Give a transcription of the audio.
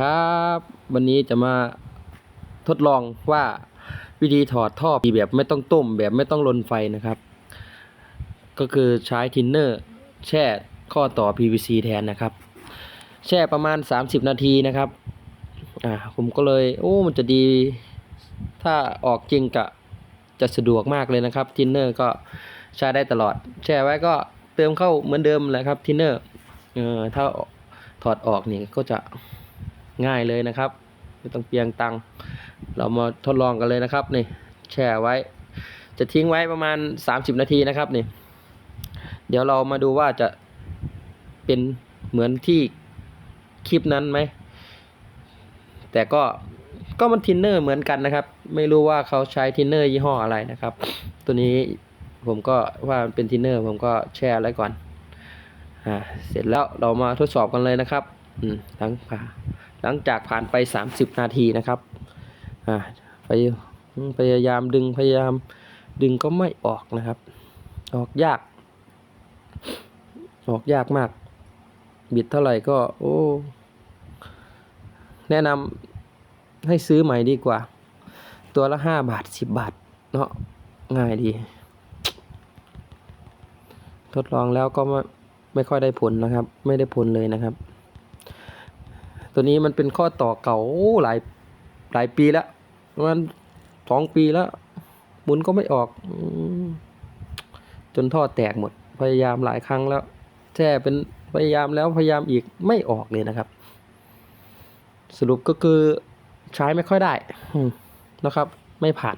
ครับ วันนี้จะมาทดลองว่าวิธีถอดท่อแบบไม่ต้องต้มแบบไม่ต้องลนไฟนะครับ ก็คือใช้ทินเนอร์ แช่ข้อต่อ PVC แทนนะครับ แช่ประมาณ 30 นาทีนะครับอ่าผมก็เลย โอ้มันจะดี ถ้าออกจริงกะจะสะดวกมากเลยนะครับทินเนอร์ก็ใช้ได้ตลอด แช่ไว้ก็เติมเข้าเหมือนเดิมแหละครับทินเนอร์เออถ้าถอดออกนี่ก็จะ ง่ายเลยนะครับ ไม่ต้องเปลียงตังค์เรามาทดลองกันเลยนะครับนี่แช่ไว้ จะทิ้งไว้ประมาณ 30 นาทีนะครับนี่ เดี๋ยวเรามาดูว่าจะเป็นเหมือนที่คลิปนั้นไหม แต่ก็ก็มันทินเนอร์เหมือนกันนะครับ ไม่รู้ว่าเขาใช้ทินเนอร์ยี่ห้ออะไรนะครับ ตัวนี้ผมก็ว่ามันเป็นทินเนอร์ผมก็แช่ไว้ก่อนอ่าเสร็จแล้วเรามาทดสอบกันเลยนะครับ อืมหลังผ่า หลังจากผ่านไป 30 นาทีนะครับอ่าไปพยายามดึงพยายามดึงก็ไม่ออกนะครับ ออกยาก ออกยากมาก บิดเท่าไหร่ก็ โอ้ แนะนำให้ซื้อใหม่ดีกว่า ตัวละห้าบาทสิบบาท เนาะง่ายดี ทดลองแล้วก็ไม่ไม่ค่อยได้ผลนะครับ ไม่ได้ผลเลยนะครับ ตัวนี้มันเป็นข้อต่อเก่าหลายหลายปีแล้วประมาณสองปีแล้ว หมุนก็ไม่ออกจนท่อแตกหมด พยายามหลายครั้งแล้วแช่เป็นพยายามแล้วพยายามอีกไม่ออกเลยนะครับ สรุปก็คือใช้ไม่ค่อยได้นะครับ ไม่ผ่าน